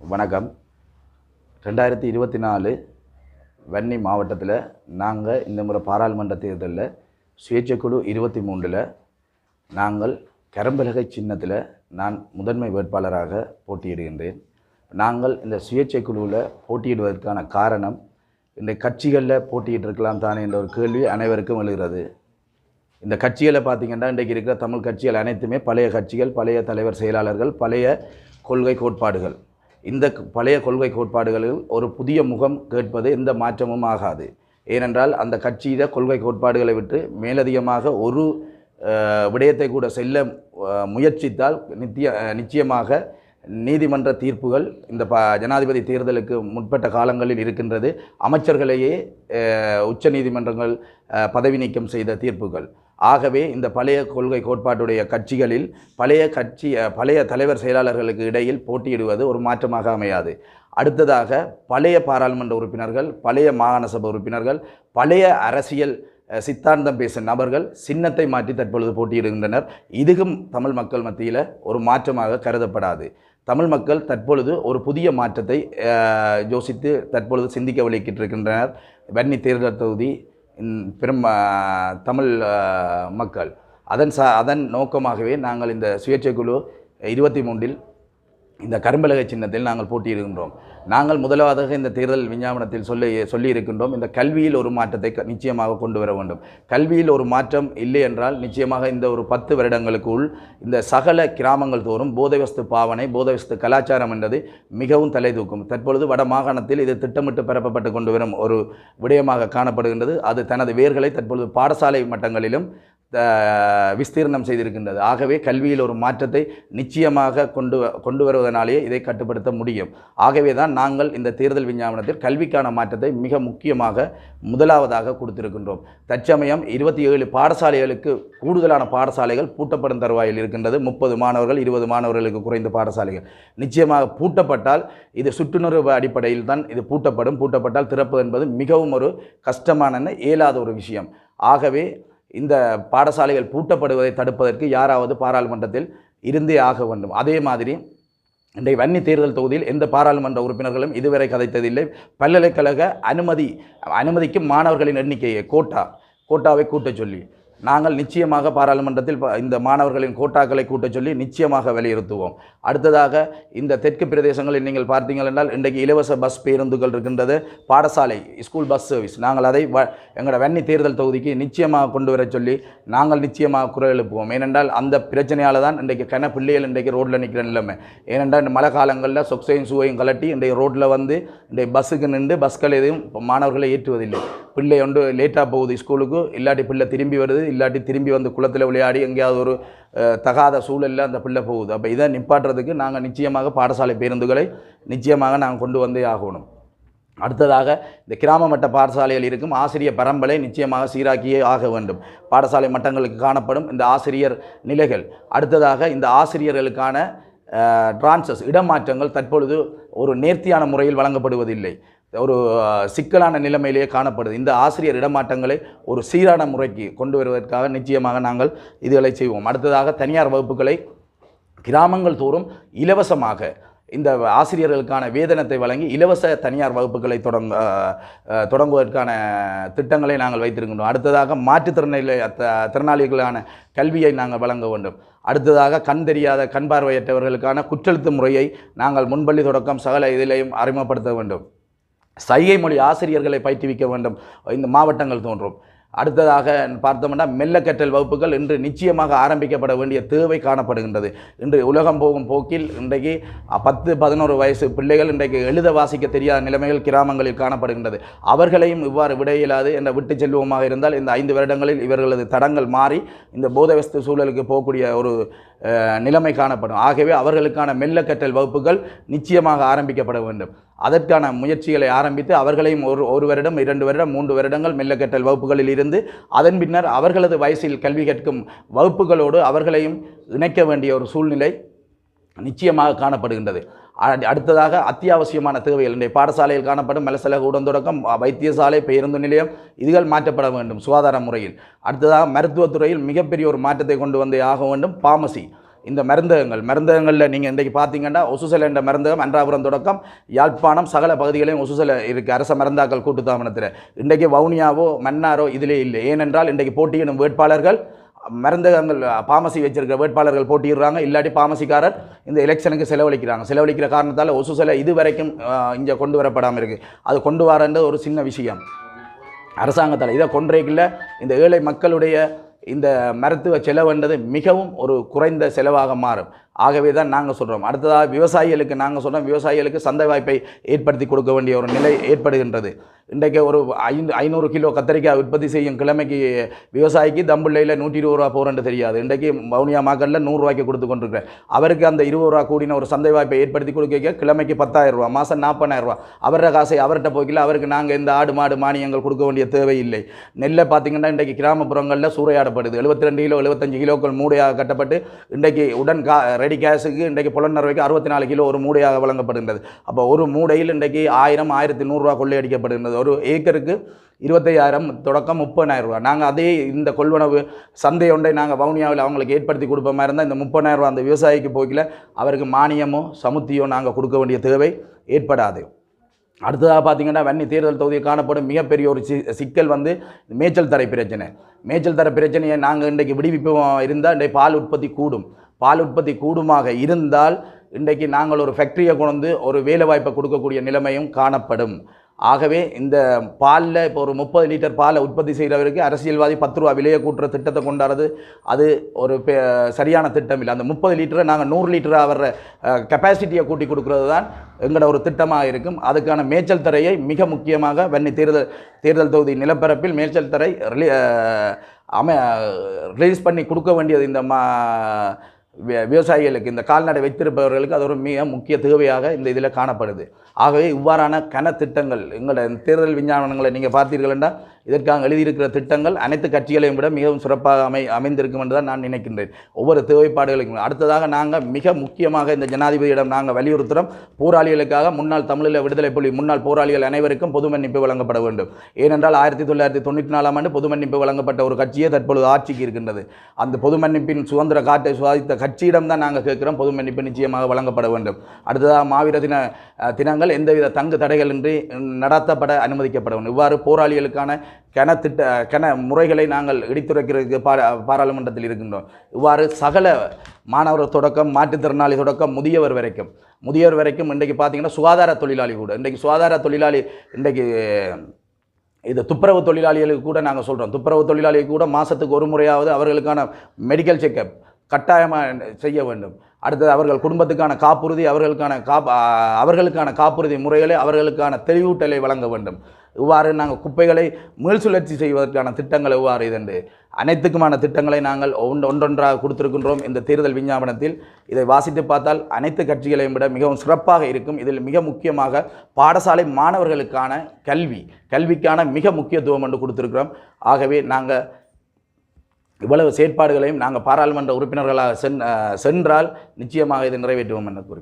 வணக்கம். ரெண்டாயிரத்தி இருபத்தி நாலு வன்னி மாவட்டத்தில் நாங்கள் இந்த முறை பாராளுமன்ற தேர்தலில் சுயேட்சைக்குழு இருபத்தி மூன்றில் நாங்கள் கரம்பலகை சின்னத்தில் நான் முதன்மை வேட்பாளராக போட்டியிடுகின்றேன். நாங்கள் இந்த சுயேட்சை குழுவில் போட்டியிடுவதற்கான காரணம் இந்த கட்சிகளில் போட்டியிட்டிருக்கலாம் தானே என்ற ஒரு கேள்வி அனைவருக்கும் எழுகிறது. இந்த கட்சிகளை பார்த்தீங்கன்னா இன்றைக்கு இருக்கிற தமிழ் கட்சிகள் அனைத்துமே பழைய கட்சிகள் பழைய தலைவர் செயலாளர்கள் பழைய கொள்கை கோட்பாடுகள். இந்த பழைய கொள்கை கோட்பாடுகளில் ஒரு புதிய முகம் கேட்பது எந்த மாற்றமும் ஆகாது. ஏனென்றால் அந்த கட்சியிட கொள்கை கோட்பாடுகளை விட்டு மேலதிகமாக ஒரு விடயத்தை கூட செல்ல முயற்சித்தால் நித்திய நிச்சயமாக நீதிமன்ற தீர்ப்புகள் இந்த ப ஜனாதிபதி தேர்தலுக்கு முற்பட்ட காலங்களில் இருக்கின்றது. அமைச்சர்களையே உச்ச நீதிமன்றங்கள் பதவி நீக்கம் செய்த தீர்ப்புகள். ஆகவே இந்த பழைய கொள்கை கோட்பாட்டுடைய கட்சிகளில் பழைய கட்சி பழைய தலைவர் செயலாளர்களுக்கு இடையில் போட்டியிடுவது ஒரு மாற்றமாக அமையாது. அடுத்ததாக பழைய பாராளுமன்ற உறுப்பினர்கள் பழைய மாகாண சபை உறுப்பினர்கள் பழைய அரசியல் சித்தாந்தம் பேசும் நபர்கள் சின்னத்தை மாற்றி தற்பொழுது போட்டியிடுகின்றனர். இதுவும் தமிழ் மக்கள் மத்தியில் ஒரு மாற்றமாக கருதப்படாது. தமிழ் மக்கள் தற்பொழுது ஒரு புதிய மாற்றத்தை யோசித்து தற்பொழுது சிந்திக்க வலிக்கிட்டிருக்கின்றனர். வன்னி தேர்தல் தொகுதி பெரும் தமிழ் மக்கள். அதன் ச அதன் நோக்கமாகவே நாங்கள் இந்த சுயேட்சை குழு இருபத்தி மூன்றில் இந்த கரும்பலக சின்னத்தில் நாங்கள் போட்டியிடுகின்றோம். நாங்கள் முதலாவதாக இந்த தேர்தல் விஞ்ஞாபனத்தில் சொல்லி சொல்லியிருக்கின்றோம். இந்த கல்வியில் ஒரு மாற்றத்தை க- நிச்சயமாக கொண்டு வர வேண்டும். கல்வியில் ஒரு மாற்றம் இல்லை என்றால் நிச்சயமாக இந்த ஒரு பத்து வருடங்களுக்குள் இந்த சகல கிராமங்கள் தோறும் போதவஸ்து பாவனை போதவஸ்து கலாச்சாரம் என்றது மிகவும் தலை தூக்கும். தற்பொழுது வட மாகாணத்தில் இது திட்டமிட்டு பரப்பப்பட்டு கொண்டு வரும் ஒரு விடயமாக காணப்படுகின்றது. அது தனது வேர்களை தற்பொழுது பாடசாலை மட்டங்களிலும் விஸ்தீர்ணம் செய்திருக்கின்றது. ஆகவே கல்வியில் ஒரு மாற்றத்தை நிச்சயமாக கொண்டு வ- கொண்டு வருவதனாலேயே இதை கட்டுப்படுத்த முடியும். ஆகவே தான் நாங்கள் இந்த தேர்தல் விஞ்ஞாபனத்தில் கல்விக்கான மாற்றத்தை மிக முக்கியமாக முதலாவதாக கொடுத்திருக்கின்றோம். தற்சமயம் இருபத்தி ஏழு பாடசாலைகளுக்கு கூடுதலான பாடசாலைகள் பூட்டப்படும் தருவாயில் இருக்கின்றது. முப்பது மாணவர்கள் இருபது மாணவர்களுக்கு குறைந்த பாடசாலைகள். நிச்சயமாக பூட்டப்பட்டால் இது சுற்றுணர்வு அடிப்படையில் தான் இது பூட்டப்படும். பூட்டப்பட்டால் திறப்பு என்பது மிகவும் ஒரு கஷ்டமான இயலாத ஒரு விஷயம். ஆகவே இந்த பாடசாலைகள் பூட்டப்படுவதை தடுப்பதற்கு யாராவது பாராளுமன்றத்தில் இருந்தே ஆக வேண்டும். அதே மாதிரி இன்றைய வன்னி தேர்தல் தொகுதியில் எந்த பாராளுமன்ற உறுப்பினர்களும் இதுவரை கதைத்ததில்லை. பல்கலைக்கழக அனுமதி அனுமதிக்கும் மாணவர்களின் எண்ணிக்கையை கோட்டா கோட்டாவை கூட்டச் சொல்லி நாங்கள் நிச்சயமாக பாராளுமன்றத்தில் இந்த மாணவர்களின் கோட்டாக்களை கூட்டச் சொல்லி நிச்சயமாக வலியுறுத்துவோம். அடுத்ததாக இந்த தெற்கு பிரதேசங்களில் நீங்கள் பார்த்தீங்கள் என்றால் இன்றைக்கு இலவச பஸ் பேருந்துகள் இருக்கின்றது. பாடசாலை ஸ்கூல் பஸ் சர்வீஸ் நாங்கள் அதை வ எங்களோட வன்னி தேர்தல் தொகுதிக்கு நிச்சயமாக கொண்டு வர சொல்லி நாங்கள் நிச்சயமாக குரல் எழுப்புவோம். ஏனென்றால் அந்த பிரச்சனையால் தான் இன்றைக்கு கன பிள்ளைகள் இன்றைக்கு ரோட்டில் நிற்கிற நிலைமை. ஏனென்றால் இந்த மழை காலங்களில் சொக்ஸையும் சுவையும் கலட்டி இன்றைக்கு ரோட்டில் வந்து இன்றைக்கு பஸ்ஸுக்கு நின்று பஸ்கள் எதுவும் மாணவர்களை ஏற்றுவதில்லை. பிள்ளை ஒன்று லேட்டாக போகுது ஸ்கூலுக்கு இல்லாட்டி பிள்ளை திரும்பி வருது இல்லாட்டி திரும்பி வந்து குளத்தில் விளையாடி எங்கேயாவது ஒரு தகாத சூழலில் அந்த பிள்ளை போகுது. அப்போ இதை நிப்பாட்டுறதுக்கு நாங்கள் நிச்சயமாக பாடசாலை பேருந்துகளை நிச்சயமாக நாங்கள் கொண்டு வந்தே ஆகணும். அடுத்ததாக இந்த கிராம மட்ட பாடசாலையில் இருக்கும். ஆசிரியர் பரம்பலை நிச்சயமாக சீராக்கியே ஆக வேண்டும். பாடசாலை மட்டங்களுக்கு காணப்படும் இந்த ஆசிரியர் நிலைகள். அடுத்ததாக இந்த ஆசிரியர்களுக்கான டிரான்சஸ் இடமாற்றங்கள் தற்பொழுது ஒரு நேர்த்தியான முறையில் வழங்கப்படுவதில்லை. ஒரு சிக்கலான நிலைமையிலேயே காணப்படுது. இந்த ஆசிரியர் இடமாற்றங்களை ஒரு சீரான முறைக்கு கொண்டு வருவதற்காக நிச்சயமாக நாங்கள் இதுகளை செய்வோம். அடுத்ததாக தனியார் வகுப்புகளை கிராமங்கள் தோறும் இலவசமாக இந்த ஆசிரியர்களுக்கான வேதனத்தை வழங்கி இலவச தனியார் வகுப்புகளை தொடங்க தொடங்குவதற்கான திட்டங்களை நாங்கள் வைத்திருக்கின்றோம். அடுத்ததாக மாற்றுத்திறனாளி திறனாளிகளான கல்வியை நாங்கள் வழங்க வேண்டும். அடுத்ததாக கண் தெரியாத கண் பார்வையற்றவர்களுக்கான குற்றெழுத்து முறையை நாங்கள் முன்பள்ளி தொடக்கம் சகல இதிலையும் அறிமுகப்படுத்த வேண்டும். சைகை மொழி ஆசிரியர்களை பயிற்றுவிக்க வேண்டும். இந்த மாவட்டங்கள் தோன்றும். அடுத்ததாக பார்த்தோம்னா மெல்லக்கற்றல் வகுப்புகள் இன்று நிச்சயமாக ஆரம்பிக்கப்பட வேண்டிய தேவை காணப்படுகின்றது. இன்று உலகம் போகும் போக்கில் இன்றைக்கு பத்து பதினோரு வயசு பிள்ளைகள் இன்றைக்கு எழுத வாசிக்க தெரியாத நிலைமைகள் கிராமங்களில் காணப்படுகின்றது. அவர்களையும் இவ்வாறு விட இயலாது என்ற விட்டு செல்வமாக இருந்தால் இந்த ஐந்து வருடங்களில் இவர்களது தடங்கள் மாறி இந்த போதவஸ்து சூழலுக்கு போகக்கூடிய ஒரு நிலைமை காணப்படும். ஆகவே அவர்களுக்கான மெல்லக்கற்றல் வகுப்புகள் நிச்சயமாக ஆரம்பிக்கப்பட வேண்டும். அதற்கான முயற்சிகளை ஆரம்பித்து அவர்களையும் ஒரு ஒரு வருடம் இரண்டு வருடம் மூன்று வருடங்கள் மெல்ல கற்றல் வகுப்புகளில் இருந்து அதன் பின்னர் அவர்களது வயசில் கல்வி கற்கும் வகுப்புகளோடு அவர்களையும் இணைக்க வேண்டிய ஒரு சூழ்நிலை நிச்சயமாக காணப்படுகின்றது. அடுத்ததாக அத்தியாவசியமான தேவைகள் இன்றைய பாடசாலையில் காணப்படும் மலசலக உடந்தொடக்கம் வைத்தியசாலை பேருந்து நிலையம் இதுகள் மாற்றப்பட வேண்டும் சுகாதார முறையில். அடுத்ததாக மருத்துவத்துறையில் மிகப்பெரிய ஒரு மாற்றத்தை கொண்டு வந்தே ஆக வேண்டும். பாமசி இந்த மருந்தகங்கள். மருந்தகங்களில் நீங்கள் இன்றைக்கு பார்த்தீங்கன்னா ஒசுசல் என்ற மருந்தகம் அன்றாபுரம் தொடக்கம் யாழ்ப்பாணம் சகல பகுதிகளையும் ஒசுசல இருக்குது அரச மருந்தாக்கள் கூட்டுத்தாபனத்தில் இன்றைக்கு வவுனியாவோ மன்னாரோ இதிலே இல்லை. ஏனென்றால் இன்றைக்கு போட்டியிடும் வேட்பாளர்கள் மருந்தகங்கள் பாமசி வச்சிருக்கிற வேட்பாளர்கள் போட்டியிடுறாங்க. இல்லாட்டி பாமசிக்காரர் இந்த எலெக்ஷனுக்கு செலவழிக்கிறாங்க. செலவழிக்கிற காரணத்தால் ஒசுசலை இது வரைக்கும் இங்கே கொண்டு வரப்படாமல் இருக்குது அது கொண்டு வரன்ற ஒரு சின்ன விஷயம். அரசாங்கத்தால் இதை கொன்றைக்குள்ள இந்த ஏழை மக்களுடைய இந்த மருத்துவ செலவுன்றது மிகவும் ஒரு குறைந்த செலவாக மாறும். ஆகவே தான் நாங்கள் சொல்கிறோம் அடுத்ததாக விவசாயிகளுக்கு நாங்கள் சொல்கிறோம் விவசாயிகளுக்கு சந்தை வாய்ப்பை ஏற்படுத்தி கொடுக்க வேண்டிய ஒரு நிலை ஏற்படுகின்றது. இன்றைக்கு ஒரு ஐந்து ஐநூறு கிலோ கத்தரிக்காய் உற்பத்தி செய்யும் கிழமைக்கு விவசாயிக்கு தம்புள்ளையில் நூற்றி இருபது ரூபா போகிறேன்னு தெரியாது. இன்றைக்கு மவுனியா மாக்கல்ல நூறுரூவாய்க்கு கொடுத்து கொண்டிருக்கிறேன். அவருக்கு அந்த இருபது ரூபா கூடின ஒரு சந்தை வாய்ப்பை ஏற்படுத்தி கொடுக்க கிழமைக்கு பத்தாயிரம் ரூபா மாதம் நாற்பதாயிரம் ரூபா. அவரோட காசை அவர்கிட்ட போய்க்கல அவருக்கு நாங்கள் இந்த ஆடு மாடு மானியங்கள் கொடுக்க வேண்டிய தேவையில்லை. நெல்லை பார்த்திங்கன்னா இன்றைக்கு கிராமப்புறங்களில் சூறையாடப்படுது. எழுபத்தி ரெண்டு கிலோ எழுபத்தஞ்சு கிலோக்கள் மூடையாக கட்டப்பட்டு இன்றைக்கு உடன் கா ரெடி கேஸுக்கு இன்றைக்கு புலனறுவைக்கு அறுபத்தி நாலு கிலோ ஒரு மூடையாக வழங்கப்படுகின்றது. அப்போ ஒரு மூடையில் இன்றைக்கு ஆயிரம் ஆயிரத்தி நூறுரூவா கொள்ளையடிக்கப்படுகின்றது. ஒரு ஏக்கருக்கு இருபத்தையாயிரம் தொடக்கம் முப்பதாயிரம் ரூபா நாங்கள் அதே இந்த கொள்வனவு சந்தை ஒன்றை நாங்கள் வவுனியாவில் அவங்களுக்கு ஏற்படுத்தி கொடுப்ப மாதிரி இருந்தால் இந்த முப்பதாயிரம் ரூபா அந்த விவசாயிக்கு போய்க்கல அவருக்கு மானியமோ சமுத்தியோ நாங்கள் கொடுக்க வேண்டிய தேவை ஏற்படாது. அடுத்ததாக பார்த்தீங்கன்னா வன்னி தேர்தல் தொகுதியில் காணப்படும் மிகப்பெரிய ஒரு சி சிக்கல் வந்து மேய்ச்சல் தரை பிரச்சனை. மேய்ச்சல் தர பிரச்சனையை நாங்கள் இன்றைக்கு விடுவிப்போம் இருந்தால் இன்றைக்கு பால் உற்பத்தி கூடும். பால் உற்பத்தி கூடுமாக இருந்தால் இன்றைக்கு நாங்கள் ஒரு ஃபேக்ட்ரியை கொண்டு ஒரு வேலை வாய்ப்பை கொடுக்கக்கூடிய நிலைமையும் காணப்படும். ஆகவே இந்த பாலில் இப்போ ஒரு முப்பது லிட்டர் பாலை உற்பத்தி செய்கிறவருக்கு அரசியல்வாதி பத்து ரூபா விலையை கூட்டுற திட்டத்தை கொண்டாடுறது அது ஒரு பெ- சரியான திட்டம் இல்லை. அந்த முப்பது லிட்டரை நாங்கள் நூறு லிட்டராக வர்ற கெப்பாசிட்டியை கூட்டி கொடுக்குறது தான் எங்களோட ஒரு திட்டமாக இருக்கும். அதுக்கான மேய்ச்சல் தரையை மிக முக்கியமாக வன்னி தேர்தல் தேர்தல் தொகுதி நிலப்பரப்பில் மேய்ச்சல் தரை ரிலீ அம ரிலீஸ் பண்ணி கொடுக்க வேண்டியது இந்த மா விவசாயிகளுக்கு இந்த கால்நடை வைத்திருப்பவர்களுக்கு அது ஒரு மிக முக்கிய தேவையாக இந்த இதில் காணப்படுது. ஆகவே இவ்வாறான கன திட்டங்கள் எங்களோட தேர்தல் விஞ்ஞானங்களை நீங்கள் பார்த்தீர்கள் என்றால் இதற்காக எழுதியிருக்கிற திட்டங்கள் அனைத்து கட்சிகளையும் விட மிகவும் சிறப்பாக அமை அமைந்திருக்கும் என்று தான் நான் நினைக்கின்றேன். ஒவ்வொரு தேவைப்பாடுகளுக்கும் அடுத்ததாக நாங்கள் மிக முக்கியமாக இந்த ஜனாதிபதியிடம் நாங்கள் வலியுறுத்துகிறோம். போராளிகளுக்காக முன்னாள் தமிழில் விடுதலை புலி முன்னாள் போராளிகள் அனைவருக்கும் பொது மன்னிப்பு வழங்கப்பட வேண்டும். ஏனென்றால் ஆயிரத்தி தொள்ளாயிரத்தி தொண்ணூற்றி நாலாம் ஆண்டு பொது மன்னிப்பு வழங்கப்பட்ட ஒரு கட்சியே தற்பொழுது ஆட்சிக்கு இருக்கின்றது. அந்த பொது மன்னிப்பின் சுதந்திர காட்டை சுவாதித்த கட்சியிடம் தான் நாங்கள் கேட்கிறோம். பொது மன்னிப்பு நிச்சயமாக வழங்கப்பட வேண்டும். அடுத்ததாக மாவீர தின தினங்கள் எந்தவித தங்கு தடைகளின்றி நடத்தப்பட அனுமதிக்கப்பட வேண்டும். இவ்வாறு போராளிகளுக்கான கன திட்ட கன முறைகளை நாங்கள் இடித்துரைக்கிறதுக்கு பா பாராளுமன்றத்தில் இருக்கின்றோம். இவ்வாறு சகல மாணவர் தொடக்கம் மாற்றுத்திறனாளி தொடக்கம் முதியவர் வரைக்கும் முதியவர் வரைக்கும் இன்றைக்கு பார்த்தீங்கன்னா சுகாதார தொழிலாளி கூட இன்றைக்கு சுகாதார தொழிலாளி இன்றைக்கு இது துப்புரவு தொழிலாளிகளுக்கு கூட நாங்கள் சொல்கிறோம் துப்புரவு தொழிலாளி கூட மாதத்துக்கு ஒரு முறையாவது அவர்களுக்கான மெடிக்கல் செக்கப் கட்டாயமாக செய்ய வேண்டும். அடுத்தது அவர்கள் குடும்பத்துக்கான காப்புறுதி அவர்களுக்கான காப் அவர்களுக்கான காப்புறுதி முறைகளை அவர்களுக்கான தெளிவூட்டலை வழங்க வேண்டும். இவ்வாறு நாங்கள் குப்பைகளை மீள் சுழற்சி செய்வதற்கான திட்டங்கள் எவ்வாறு இதென்று அனைத்துக்குமான திட்டங்களை நாங்கள் ஒன்று ஒன்றொன்றாக கொடுத்திருக்கின்றோம். இந்த தேர்தல் விஞ்ஞாபனத்தில் இதை வாசித்து பார்த்தால் அனைத்து கட்சிகளையும் விட மிகவும் சிறப்பாக இருக்கும். இதில் மிக முக்கியமாக பாடசாலை மாணவர்களுக்கான கல்வி கல்விக்கான மிக முக்கியத்துவம் என்று கொடுத்துருக்கிறோம். ஆகவே நாங்கள் இவ்வளவு செயற்பாடுகளையும் நாங்கள் பாராளுமன்ற உறுப்பினர்களாக சென் சென்றால் நிச்சயமாக இதை நிறைவேற்றுவோம் என கூறி